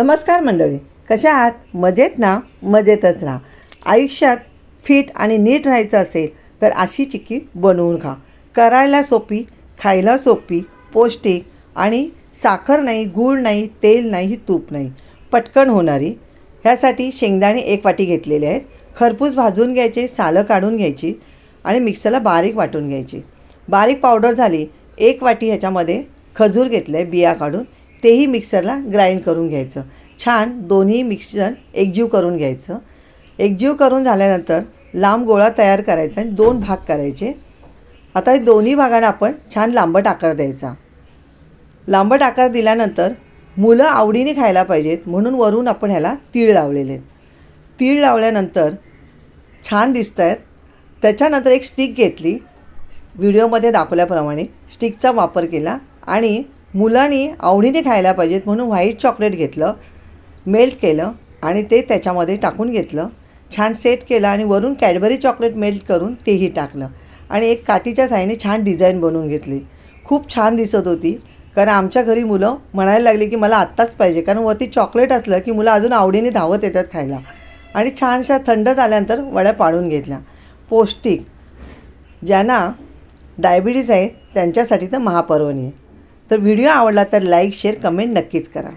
नमस्कार मंडळी कशा आहात? मजेत ना? मजेतच राहा. आयुष्यात फिट आणि नीट राहायचं असेल तर अशी चिक्की बनवून खा. करायला सोपी खायला सोपी पौष्टिक आणि साखर नाही गूळ नाही तेल नाही तूप नाही. पटकन होणारी. ह्यासाठी शेंगदाणे एक वाटी घेतलेले आहेत. खरपूस भाजून घ्यायचे सालं काढून घ्यायची आणि मिक्सरला बारीक वाटून घ्यायची. बारीक पावडर झाली एक वाटी ह्याच्यामध्ये खजूर घेतलं आहे बिया काढून. तेही मिक्सरला ग्राइंड करून घ्यायचं. छान दोन्ही मिक्सर एकजीव करून घ्यायचं. एकजीव करून झाल्यानंतर लांब गोळा तयार करायचा आणि दोन भाग करायचे. आता दोन्ही भागांना आपण छान लांबट आकार द्यायचा. लांबट आकार दिल्यानंतर मुलं आवडीने खायला पाहिजेत म्हणून वरून आपण ह्याला तीळ लावलेले. आहेत तीळ लावल्यानंतर छान दिसत आहेत त्याच्यानंतर एक स्टिक घेतली. व्हिडिओमध्ये दाखवल्याप्रमाणे स्टिकचा वापर केला आणि मुलांनी आवडीने खायला पाहिजेत म्हणून व्हाईट चॉकलेट घेतलं मेल्ट केलं आणि ते त्याच्यामध्ये टाकून घेतलं. छान सेट केलं आणि वरून कॅडबरी चॉकलेट मेल्ट करून तेही टाकलं. आणि एक काठीच्या साईने छान डिझाईन बनवून घेतली. खूप छान दिसत होती. कारण आमच्या घरी मुलं म्हणायला लागली की मला आत्ताच पाहिजे. कारण वरती चॉकलेट असलं की मुलं अजून आवडीने धावत येतात खायला. आणि छानशा थंड झाल्यानंतर वड्या पाडून घेतल्या. पौष्टिक. ज्यांना डायबिटीज आहे त्यांच्यासाठी तर महापर्वणी आहे. तर व्हिडिओ आवडला तर लाईक शेअर कमेंट नक्कीच करा.